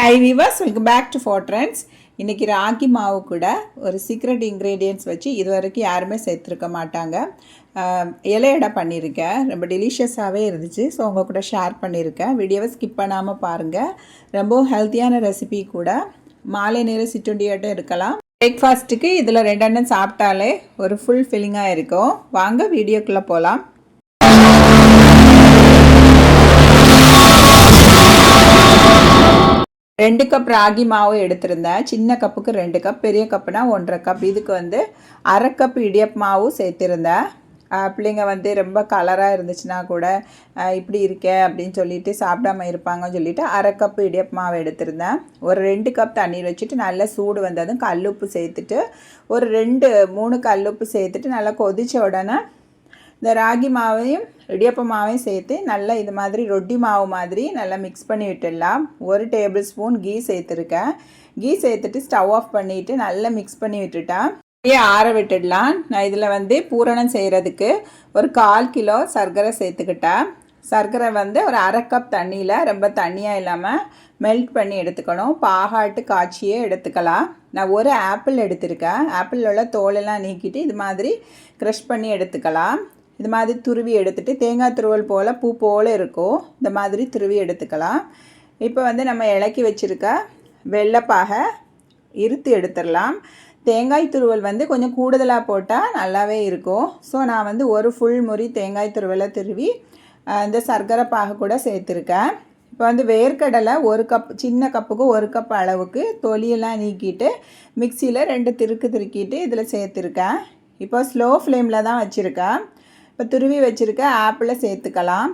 Hi viewers welcome back to four trends இன்றைக்கி ராகி மாவு கூட ஒரு சீக்ரெட் இன்க்ரீடியன்ட்ஸ் வச்சு இது வரைக்கும் யாருமே சேர்த்துருக்க மாட்டாங்க. இலையடை பண்ணியிருக்கேன். ரொம்ப டெலிஷியஸாகவே இருந்துச்சு. ஸோ உங்கள் கூட ஷேர் பண்ணியிருக்கேன். வீடியோவை ஸ்கிப் பண்ணாமல் பாருங்கள் ரொம்ப ஹெல்த்தியான ரெசிபி கூட. மாலை நேரம் சிற்றுண்டியாட்டம் இருக்கலாம். பிரேக்ஃபாஸ்ட்டுக்கு இதில் ரெண்டெண்ணம் சாப்பிட்டாலே ஒரு ஃபுல் ஃபில்லிங்காக இருக்கும். வாங்க வீடியோக்குள்ளே போகலாம் ரெண்டு கப் ராகி மாவு எடுத்திருந்தேன். சின்ன கப்புக்கு ரெண்டு கப் பெரிய கப்புனா ஒன்றரை கப் இதுக்கு வந்து அரை கப் இடியப் மாவு சேர்த்திருந்தேன். பிள்ளைங்க வந்து ரொம்ப கலராக இருந்துச்சுன்னா கூட இப்படி இருக்கே அப்படின்னு சொல்லிட்டு சாப்பிடாம இருப்பாங்கன்னு சொல்லிட்டு அரை கப் இடியப் மாவு எடுத்திருந்தேன். ஒரு ரெண்டு கப் தண்ணீர் வச்சுட்டு நல்லா சூடு வந்ததும் கல்லுப்பு சேர்த்துட்டு ஒரு ரெண்டு மூணு கல்லுப்பு சேர்த்துட்டு நல்லா கொதிச்ச உடனே இந்த ராகி மாவையும் இடியப்ப மாவையும் சேர்த்து நல்லா இது மாதிரி ரொட்டி மாவு மாதிரி நல்லா மிக்ஸ் பண்ணி விட்டுடலாம். ஒரு டேபிள் ஸ்பூன் கீ சேர்த்துருக்கேன். கீ சேர்த்துட்டு ஸ்டவ் ஆஃப் பண்ணிவிட்டு நல்லா மிக்ஸ் பண்ணி விட்டுட்டேன். அப்படியே ஆற விட்டுடலாம். நான் இதில் வந்து பூரணம் செய்கிறதுக்கு ஒரு கால் கிலோ சர்க்கரை சேர்த்துக்கிட்டேன். சர்க்கரை வந்து ஒரு அரை கப் தண்ணியில் ரொம்ப தண்ணியாக இல்லாமல் மெல்ட் பண்ணி எடுத்துக்கணும். பாகாட்டு காய்ச்சியே எடுத்துக்கலாம். நான் ஒரு ஆப்பிள் எடுத்திருக்கேன். ஆப்பிளில் உள்ள தோலெல்லாம் நீக்கிட்டு இது மாதிரி க்ரஷ் பண்ணி எடுத்துக்கலாம். இது மாதிரி துருவி எடுத்துகிட்டு தேங்காய் துருவல் போல் பூ போல் இருக்கும் இந்த மாதிரி துருவி எடுத்துக்கலாம். இப்போ வந்து நம்ம இலக்கி வச்சுருக்க வெள்ளைப்பாக இருத்து எடுத்துடலாம். தேங்காய் துருவல் வந்து கொஞ்சம் கூடுதலாக போட்டால் நல்லாவே இருக்கும். ஸோ நான் வந்து ஒரு ஃபுல் முறி தேங்காய் துருவலை திருவி இந்த சர்க்கரை பாகு கூட சேர்த்துருக்கேன். இப்போ வந்து வேர்க்கடலை ஒரு கப் சின்ன கப்புக்கு ஒரு கப் அளவுக்கு தொலியெல்லாம் நீக்கிட்டு மிக்சியில் ரெண்டு திருக்கு திருக்கிட்டு இதில் சேர்த்துருக்கேன். இப்போ ஸ்லோ ஃப்ளேமில் தான் வச்சுருக்கேன். இப்போ துருவி வச்சுருக்க ஆப்பிளை சேர்த்துக்கலாம்.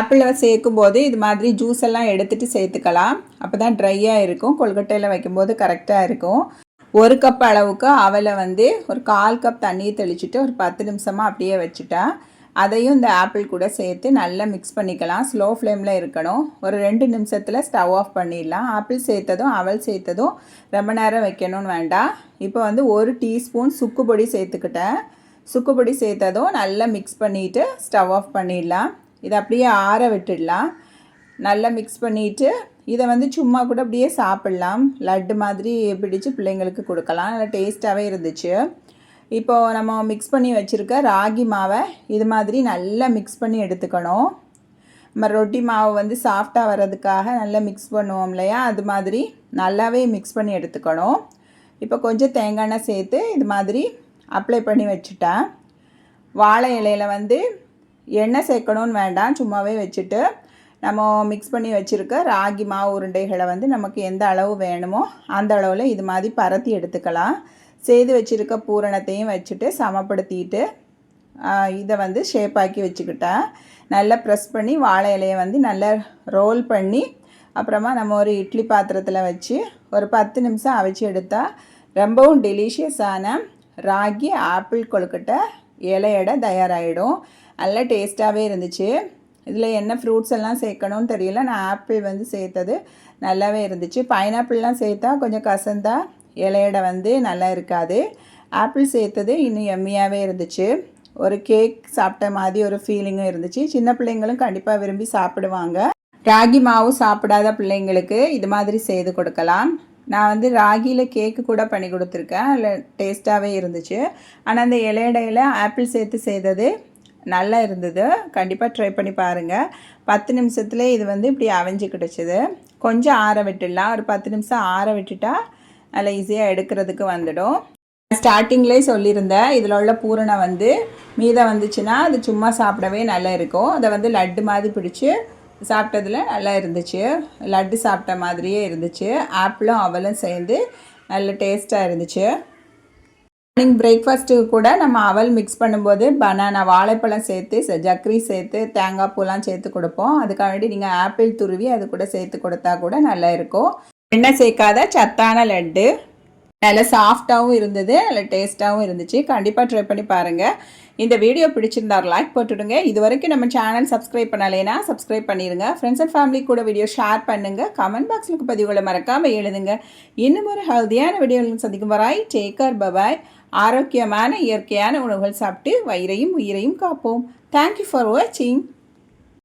ஆப்பிளை சேர்க்கும் போது இது மாதிரி ஜூஸ் எல்லாம் எடுத்துகிட்டு சேர்த்துக்கலாம். அப்போ தான் ட்ரையாக இருக்கும். கொல்கட்டையில் வைக்கும்போது கரெக்டாக இருக்கும். ஒரு கப் அளவுக்கு அவலை வந்து ஒரு கால் கப் தண்ணியை தெளிச்சுட்டு ஒரு பத்து நிமிஷமாக அப்படியே வச்சுட்டேன் அதையும் இந்த ஆப்பிள் கூட சேர்த்து நல்லா மிக்ஸ் பண்ணிக்கலாம். ஸ்லோ ஃப்ளேமில் இருக்கணும். ஒரு ரெண்டு நிமிஷத்தில் ஸ்டவ் ஆஃப் பண்ணிடலாம். ஆப்பிள் சேர்த்ததும் அவல் சேர்த்ததும் ரொம்ப நேரம் வைக்கணும்னு வேண்டாம். இப்போ வந்து ஒரு டீஸ்பூன் சுக்கு பொடி சேர்த்துக்கிட்டேன். சுக்கு பொடி சேர்த்ததும் நல்லா மிக்ஸ் பண்ணிவிட்டு ஸ்டவ் ஆஃப் பண்ணிடலாம். இதை அப்படியே ஆற விட்டுடலாம். நல்லா மிக்ஸ் பண்ணிவிட்டு இதை வந்து சும்மா கூட அப்படியே சாப்பிட்லாம். லட்டு மாதிரி பிடிச்சு பிள்ளைங்களுக்கு கொடுக்கலாம். நல்லா டேஸ்ட்டாகவே இருந்துச்சு. இப்போது நம்ம மிக்ஸ் பண்ணி வச்சுருக்க ராகி மாவை இது மாதிரி நல்லா மிக்ஸ் பண்ணி எடுத்துக்கணும். நம்ம ரொட்டி மாவு வந்து சாஃப்டாக வர்றதுக்காக நல்லா மிக்ஸ் பண்ணுவோம் இல்லையா? அது மாதிரி நல்லாவே மிக்ஸ் பண்ணி எடுத்துக்கணும். இப்போ கொஞ்சம் தேங்காய் எண்ணெய் சேர்த்து இது மாதிரி அப்ளை பண்ணி வச்சுட்டேன் வாழை இலையில வந்து எண்ணெய் சேர்க்கணும்னு வேண்டாம். சும்மாவே வச்சுட்டு நம்ம மிக்ஸ் பண்ணி வச்சுருக்க ராகி மாவு உருண்டைகளை வந்து நமக்கு எந்த அளவு வேணுமோ அந்த அளவில் இது மாதிரி பரத்தி எடுத்துக்கலாம். செய்து வச்சுருக்க பூரணத்தையும் வச்சுட்டு சமப்படுத்திட்டு இதை வந்து ஷேப்பாக்கி வச்சுக்கிட்டேன் நல்லா ப்ரெஸ் பண்ணி வாழை இலையை வந்து நல்லா ரோல் பண்ணி அப்புறமா நம்ம ஒரு இட்லி பாத்திரத்தில் வச்சு ஒரு பத்து நிமிஷம் அவிச்சு எடுத்தால் ரொம்பவும் டெலிஷியஸான ராகி ஆப்பிள் கொழுக்கட்டை இலையடை தயாராகிடும் நல்லா டேஸ்ட்டாகவே இருந்துச்சு. இதில் என்ன ஃப்ரூட்ஸ் எல்லாம் சேர்க்கணும்னு தெரியல. நான் ஆப்பிள் வந்து சேர்த்தது நல்லாவே இருந்துச்சு. பைனாப்பிள்லாம் சேர்த்தா கொஞ்சம் கசந்தா இலையடை வந்து நல்லா இருக்காது. ஆப்பிள் சேர்த்தது இன்னும் எம்மியாகவே இருந்துச்சு. ஒரு கேக் சாப்பிட்ட மாதிரி ஒரு ஃபீலிங்கும் இருந்துச்சு. சின்ன பிள்ளைங்களும் கண்டிப்பாக விரும்பி சாப்பிடுவாங்க. ராகி மாவு சாப்பிடாத பிள்ளைங்களுக்கு இது மாதிரி செய்து கொடுக்கலாம். நான் வந்து ராகியில் கேக்கு கூட பண்ணி கொடுத்துருக்கேன். அதில் டேஸ்ட்டாகவே இருந்துச்சு. ஆனால் அந்த இலையடையில் ஆப்பிள் சேர்த்து செய்தது நல்லா இருந்தது. கண்டிப்பாக ட்ரை பண்ணி பாருங்கள் பத்து நிமிஷத்துல இது வந்து இப்படி அவிஞ்சு கிடச்சிது. கொஞ்சம் ஆற விட்டுடலாம். ஒரு பத்து நிமிஷம் ஆற விட்டுட்டா நல்லா ஈஸியாக எடுக்கிறதுக்கு வந்துடும். ஸ்டார்டிங்லேயே சொல்லியிருந்தேன். இதில் உள்ள பூரணம் வந்து மீதம் வந்துச்சுன்னா அது சும்மா சாப்பிடவே நல்லா இருக்கும். அதை வந்து லட்டு மாதிரி பிடிச்சி சாப்பிட்டதுல நல்லா இருந்துச்சு. லட்டு சாப்பிட்ட மாதிரியே இருந்துச்சு. ஆப்பிளும் அவலும் சேர்ந்து நல்ல டேஸ்ட்டாக இருந்துச்சு. மார்னிங் பிரேக்ஃபாஸ்ட்டுக்கு கூட நம்ம அவல் மிக்ஸ் பண்ணும்போது பனானா வாழைப்பழம் சேர்த்து ஜக்கரி ஜக்ரி சேர்த்து தேங்காய் பூலாம் சேர்த்து கொடுப்போம். அதுக்காக வேண்டி நீங்கள் ஆப்பிள் துருவி அது கூட சேர்த்து கொடுத்தா கூட நல்லா இருக்கும். எண்ணெய் சேர்க்காத சத்தான லட்டு. நல்லா சாஃப்டாகவும் இருந்தது நல்லா டேஸ்ட்டாகவும் இருந்துச்சு. கண்டிப்பாக ட்ரை பண்ணி பாருங்கள் இந்த வீடியோ பிடிச்சிருந்தா லைக் போட்டுடுங்க. இது வரைக்கும் நம்ம சேனல் சப்ஸ்கிரைப் பண்ணலைன்னா சப்ஸ்கிரைப் பண்ணிடுங்க ஃப்ரெண்ட்ஸ் அண்ட் ஃபேமிலி கூட வீடியோ ஷேர் பண்ணுங்கள் கமெண்ட் பாக்ஸில் பதிவுகளை மறக்காமல் எழுதுங்க. இன்னும் ஒரு ஹெல்த்தியான வீடியோவில் சந்திக்கும் வராய் டேக்கர் பபாய் ஆரோக்கியமான இயற்கையான உணவுகள் சாப்பிட்டு வயிறையும் உயிரையும் காப்போம். தேங்க்யூ ஃபார் வாட்சிங்